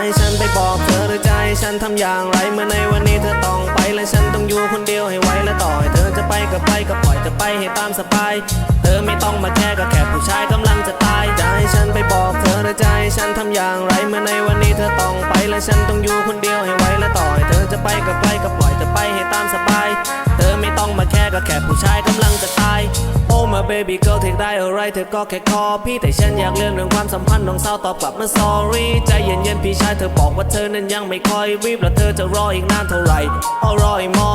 ให้ฉันไปบอกเธอหรือจะใจฉันทำอย่างไรเมื่อในวันนี้เธอต้องไปและฉันต้องอยู่คนเดียวให้ไวและต่อยเธอจะไปก็ไปก็ปล่อยเธอไปให้ตามสบาย เธอไม่ต้องมาแค่ก็แค่ผู้ชายกำลังจะตายจะให้ฉันไปบอกเธอหรือจะใจฉันทำอย่างไรเมื่อในวันนี้เธอต้องไปและฉันต้องอยู่คนเดียวให้ โอ้มาเบบี้เกิลเทคได้อะไรเธอก็แค่คอพี่แต่ฉันอยากเรื่องเรื่องความสัมพันธ์น้องสาวตอบกลับมา sorry ใจเย็นๆพี่ชายเธอบอกว่าเธอนั้นยังไม่ค่อยรีบแล้วเธอจะรออีกนานเท่าไหร่เอรออีกมอ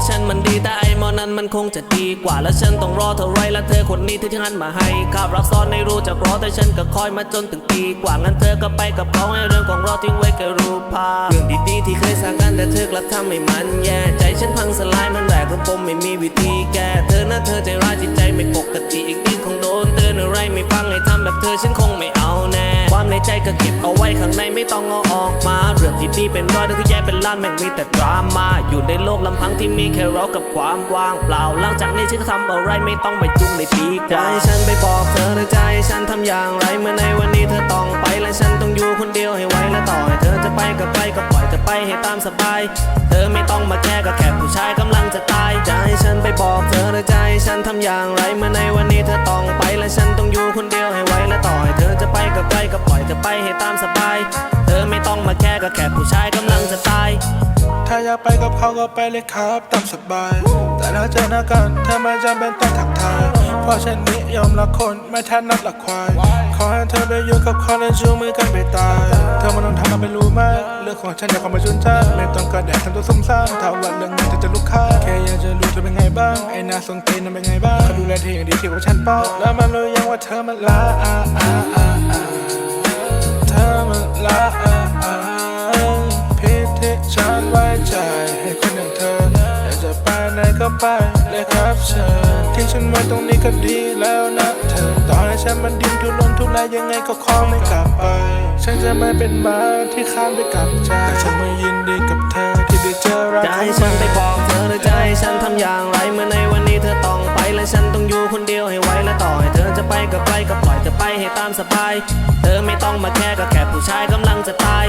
ว่าฉันมันดีแต่ไอ้มอนั้นมันคงจะดีกว่า แล้วฉันต้องรอเท่าไรแล้วเธอคนนี้ที่ฉันมาให้ข้ารักซ้อนในรู้จักรอแต่ฉันก็คอยมาจนถึงปีกว่างั้นเธอก็ไปกับเขาให้เรื่องของเราทิ้งไว้กับรูปภาพเรื่องดีๆที่เคยสร้างกันแต่เธอกลับทำให้มันแย่ใจฉันพังสลายมันแหลกระปมไม่มีวิธีแก้เธอนะเธอใจร้ายจิตใจไม่ปกติอีกนิดคงโดนเตือนอะไรไม่ฟังให้ทำแบบเธอฉันคงไม่เอาแน่ความในใจก็เก็บเอาไว้ข้างในไม่ต้องเอาออกมา เรื่องที่ดีเป็นร้อยเรื่องที่แย่เป็นล้านแม่งมีแต่ดราม่าอยู่ในโลกลำพังที่มีแค่เรากับความว่างเปล่าหลังจากนี้ฉันจะทำอะไรไม่ต้องมายุ่งในปีกว่าจะให้ฉันไปบอกเธอหรือจะให้ฉันทำอย่างไรเมื่อในวันนี้เธอต้องไปและฉันต้องอยู่คนเดียวให้ไวและต่อยเธอจะไปก็ไปก็ปล่อยเธอไปให้ตามสบาย เธอไม่ต้องมาแค่ก็แค่ผู้ชายกำลังจะตายจะให้ฉันไปบอกเธอหรือจะให้ฉันทำอย่างไรเมื่อในวันนี้เธอต้องไปและฉันต้องอยู่คนเดียวให้ไวและต่อยเธอจะไปก็ไปก็ปล่อยเธอไปให้ตามสบาย ก็แค่ผู้ชายกำลังจะตาย ถ้าอยากไปกับเขาก็ไปเลยครับตามสบาย แต่ถ้าเจอหน้ากันเธอไม่จำเป็นต้องทักทาย เพราะฉันนิยอมละคนไม่ทันนัดละควาย ขอให้เธอได้อยู่กับเขาและจูงมือกันไปตาย เธอมันต้องทำมาเป็นรู้ไหมเรื่องของฉันอย่าเข้ามาชุนจ้าไม่ต้องกระแดดทำตัวซุ่มซ่ามถ้าวันเรื่องเงินเธอจะลุกค้าแค่อยากจะรู้เธอเป็นไงบ้าง ไอ้นาสนตีนนั้นเป็นไงบ้างเขาดูแลเธออย่างดีที่กว่าฉันเป้าแล้วมันรู้ยังว่าเธอมันลาอาอาอาอาเธอมันลา ไปเลยครับเชิญที่ฉันไว้ตรงนี้ก็ดีแล้วนะเธอต่อให้ฉันมันดิ้นทุรนทุรายยังไงก็ขอไม่กลับไป ฉันจะไม่เป็นหมาที่ข้ามไปกับใจแต่ฉันไม่ยินดีกับเธอที่ได้เจอรักจะให้ฉันไปบอกเธอหรือจะให้ฉันทำอย่างไรเมื่อในวันนี้เธอต้องไปและฉันต้องอยู่คนเดียวให้ไวและต่อยเธอจะไปก็ไปก็ปล่อยเธอไปให้ตามสบาย เธอไม่ต้องมาแค่ก็แค่ผู้ชายกำลังจะตาย